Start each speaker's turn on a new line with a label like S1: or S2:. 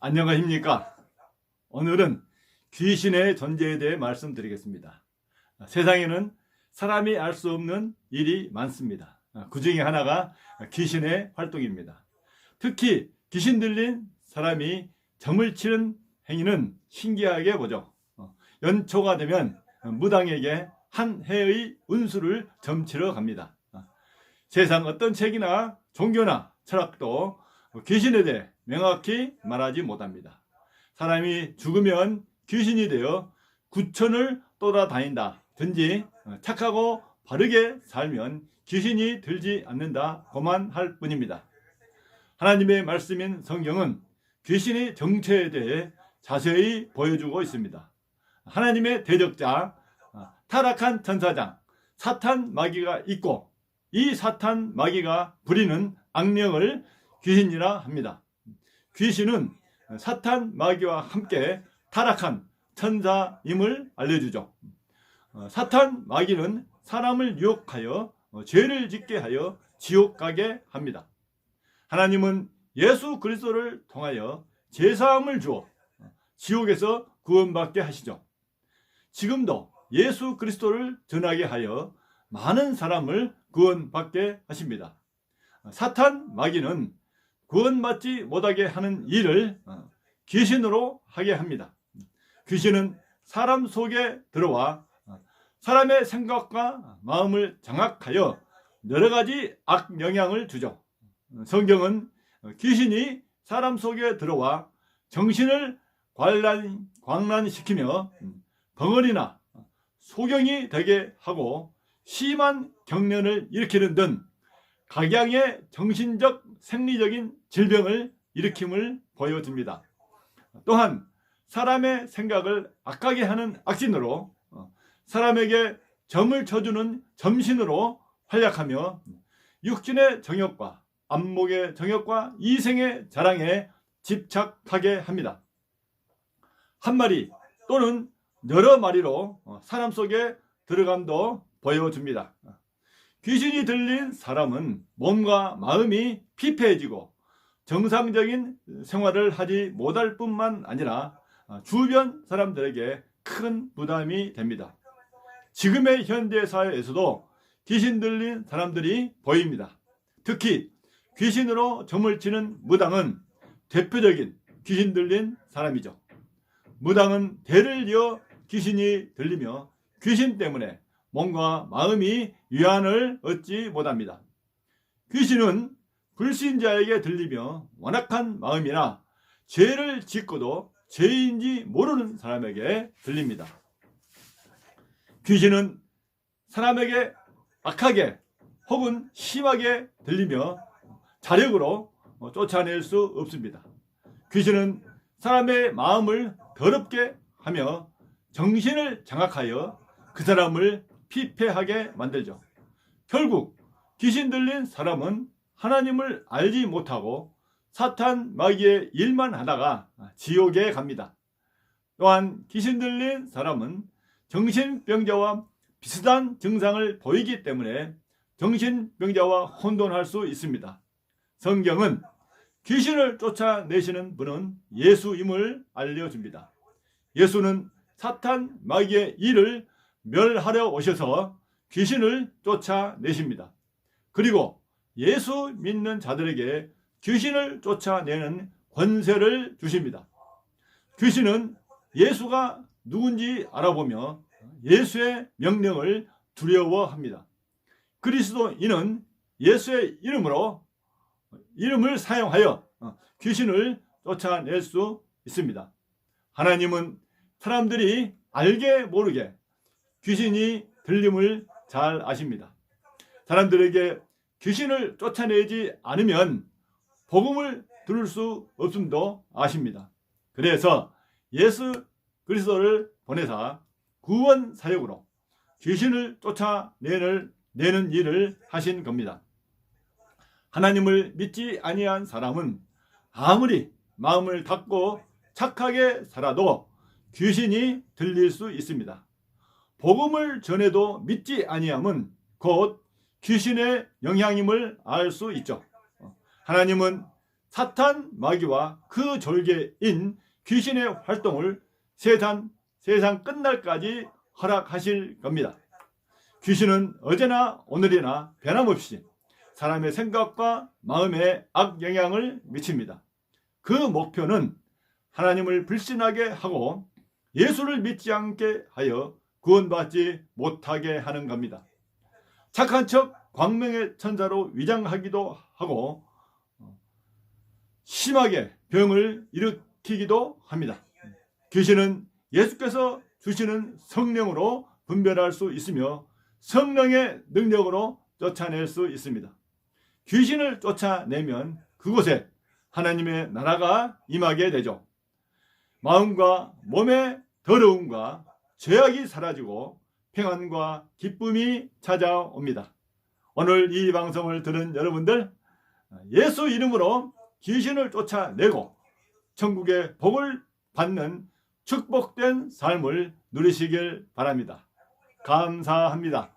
S1: 안녕하십니까? 오늘은 귀신의 존재에 대해 말씀드리겠습니다. 세상에는 사람이 알 수 없는 일이 많습니다. 그 중에 하나가 귀신의 활동입니다. 특히 귀신 들린 사람이 점을 치는 행위는 신기하게 보죠. 어, 연초가 되면 무당에게 한 해의 운수를 점치러 갑니다. 어, 세상 어떤 책이나 종교나 철학도 귀신에 대해 명확히 말하지 못합니다. 사람이 죽으면 귀신이 되어 구천을 돌아다닌다 든지 착하고 바르게 살면 귀신이 들지 않는다 고만 할 뿐입니다. 하나님의 말씀인 성경은 귀신의 정체에 대해 자세히 보여주고 있습니다. 하나님의 대적자 타락한 천사장 사탄 마귀가 있고 이 사탄 마귀가 부리는 악령을 귀신이라 합니다. 귀신은 사탄 마귀와 함께 타락한 천사임을 알려주죠. 어, 사탄 마귀는 사람을 유혹하여 어, 죄를 짓게 하여 지옥 가게 합니다. 하나님은 예수 그리스도를 통하여 제사함을 주어 어, 지옥에서 구원받게 하시죠. 지금도 예수 그리스도를 전하게 하여 많은 사람을 구원받게 하십니다. 사탄 마귀는 구원받지 못하게 하는 일을 귀신으로 하게 합니다. 귀신은 사람 속에 들어와 사람의 생각과 마음을 장악하여 여러 가지 악 영향을 주죠. 성경은 귀신이 사람 속에 들어와 정신을 관란, 광란시키며 벙어리나 소경이 되게 하고 심한 경련을 일으키는 등 각양의 정신적 생리적인 질병을 일으킴을 보여줍니다. 또한 사람의 생각을 악하게 하는 악신으로 어, 사람에게 점을 쳐주는 점신으로 활약하며 육신의 정욕과 안목의 정욕과 이생의 자랑에 집착하게 합니다. 한 마리 또는 여러 마리로 어, 사람 속에 들어감도 보여줍니다. 귀신이 들린 사람은 몸과 마음이 피폐해지고 정상적인 생활을 하지 못할 뿐만 아니라 주변 사람들에게 큰 부담이 됩니다. 지금의 현대 사회에서도 귀신 들린 사람들이 보입니다. 특히 귀신으로 점을 치는 무당은 대표적인 귀신 들린 사람이죠. 무당은 대를 이어 귀신이 들리며 귀신 때문에 몸과 마음이 위안을 얻지 못합니다. 귀신은 불신자에게 들리며 완악한 마음이나 죄를 짓고도 죄인지 모르는 사람에게 들립니다. 귀신은 사람에게 악하게 혹은 심하게 들리며 자력으로 쫓아낼 수 없습니다. 귀신은 사람의 마음을 더럽게 하며 정신을 장악하여 그 사람을 피폐하게 만들죠. 결국 귀신 들린 사람은 하나님을 알지 못하고 사탄 마귀의 일만 하다가 지옥에 갑니다. 또한 귀신 들린 사람은 정신병자와 비슷한 증상을 보이기 때문에 정신병자와 혼돈할 수 있습니다. 성경은 귀신을 쫓아내시는 분은 예수임을 알려줍니다. 예수는 사탄 마귀의 일을 멸하려 오셔서 귀신을 쫓아내십니다. 그리고 예수 믿는 자들에게 귀신을 쫓아내는 권세를 주십니다. 귀신은 예수가 누군지 알아보며 예수의 명령을 두려워합니다. 그리스도인은 예수의 이름으로 이름을 사용하여 귀신을 쫓아낼 수 있습니다. 하나님은 사람들이 알게 모르게 귀신이 들림을 잘 아십니다. 사람들에게 귀신을 쫓아내지 않으면 복음을 들을 수 없음도 아십니다. 그래서 예수 그리스도를 보내사 구원 사역으로 귀신을 쫓아내는 내는 일을 하신 겁니다. 하나님을 믿지 아니한 사람은 아무리 마음을 닫고 착하게 살아도 귀신이 들릴 수 있습니다. 복음을 전해도 믿지 아니함은 곧 귀신의 영향임을 알 수 있죠. 하나님은 사탄 마귀와 그 졸개인 귀신의 활동을 세상, 세상 끝날까지 허락하실 겁니다. 귀신은 어제나 오늘이나 변함없이 사람의 생각과 마음에 악 영향을 미칩니다. 그 목표는 하나님을 불신하게 하고 예수를 믿지 않게 하여 구원받지 못하게 하는 겁니다. 착한 척 광명의 천사로 위장하기도 하고 심하게 병을 일으키기도 합니다. 귀신은 예수께서 주시는 성령으로 분별할 수 있으며 성령의 능력으로 쫓아낼 수 있습니다. 귀신을 쫓아내면 그곳에 하나님의 나라가 임하게 되죠. 마음과 몸의 더러움과 죄악이 사라지고 평안과 기쁨이 찾아옵니다. 오늘 이 방송을 들은 여러분들 예수 이름으로 귀신을 쫓아내고 천국의 복을 받는 축복된 삶을 누리시길 바랍니다. 감사합니다.